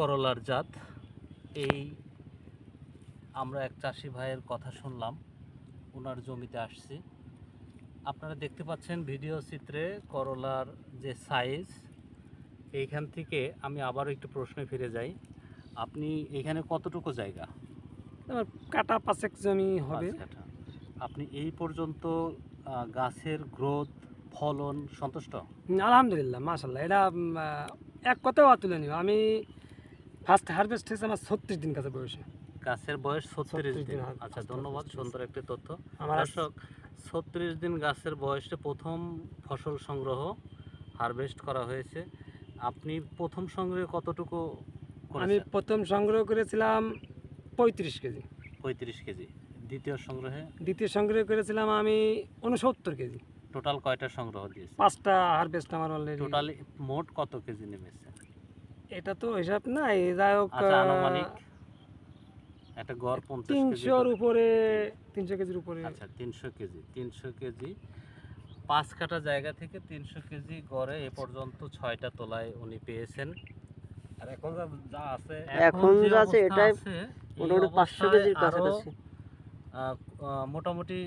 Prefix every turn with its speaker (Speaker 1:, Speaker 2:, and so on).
Speaker 1: করলার জাত। এই আমরা এক চাষি ভাইয়ের কথা শুনলাম। ওনার জমিতে আসছি। আপনারা দেখতে পাচ্ছেন ভিডিও চিত্রে করলার যে সাইজ এইখান থেকে আমি আবারও একটু প্রশ্নে ফিরে যাই। আপনি এখানে কতটুকু জায়গা?
Speaker 2: আমার কাটা পাঁচেক জমি হবে।
Speaker 1: আপনি এই পর্যন্ত গাছের গ্রোথ ফলন সন্তুষ্ট?
Speaker 2: আলহামদুলিল্লাহ মাশাল্লাহ এটা এক কথাও তুলে নিও। আমি ফার্স্ট হারভেস্ট হয়েছে আমার ছত্রিশ দিন কাছে বয়সে।
Speaker 1: গাছের বয়স ছত্রিশ দিন। আচ্ছা ধন্যবাদ সুন্দর একটি তথ্য।
Speaker 2: আমার
Speaker 1: দর্শক ছত্রিশ দিন গাছের বয়সে প্রথম ফসল সংগ্রহ হারভেস্ট করা হয়েছে। আপনি প্রথম সংগ্রহে কতটুকু
Speaker 2: আমি প্রথম সংগ্রহ করেছিলাম পঁয়ত্রিশ কেজি।
Speaker 1: পঁয়ত্রিশ কেজি। দ্বিতীয় সংগ্রহে?
Speaker 2: দ্বিতীয় সংগ্রহ করেছিলাম আমি উনসত্তর কেজি।
Speaker 1: টোটাল কয়টা সংগ্রহ দিয়েছে
Speaker 2: পাঁচটা হারভেস্ট আমার অলরেডি
Speaker 1: টোটালি মোট কত কেজি নেমেছে?
Speaker 2: এটা তো হিসাব নাই যাই হোক
Speaker 1: আচ্ছা একটা গড় পঞ্চাশ
Speaker 2: তিনশোর উপরে তিনশো কেজির উপরে।
Speaker 1: আচ্ছা তিনশো কেজি তিনশো কেজি। পাঁচ কাটা জায়গা থেকে তিনশো কেজি গড়ে এ পর্যন্ত ছয়টা তোলায় উনি পেয়েছেন।
Speaker 3: আর এখন যা আছে
Speaker 4: এখন যা আছে এটাই মোটামুটি পাঁচশো কেজির কাছাকাছি।
Speaker 1: মোটামুটি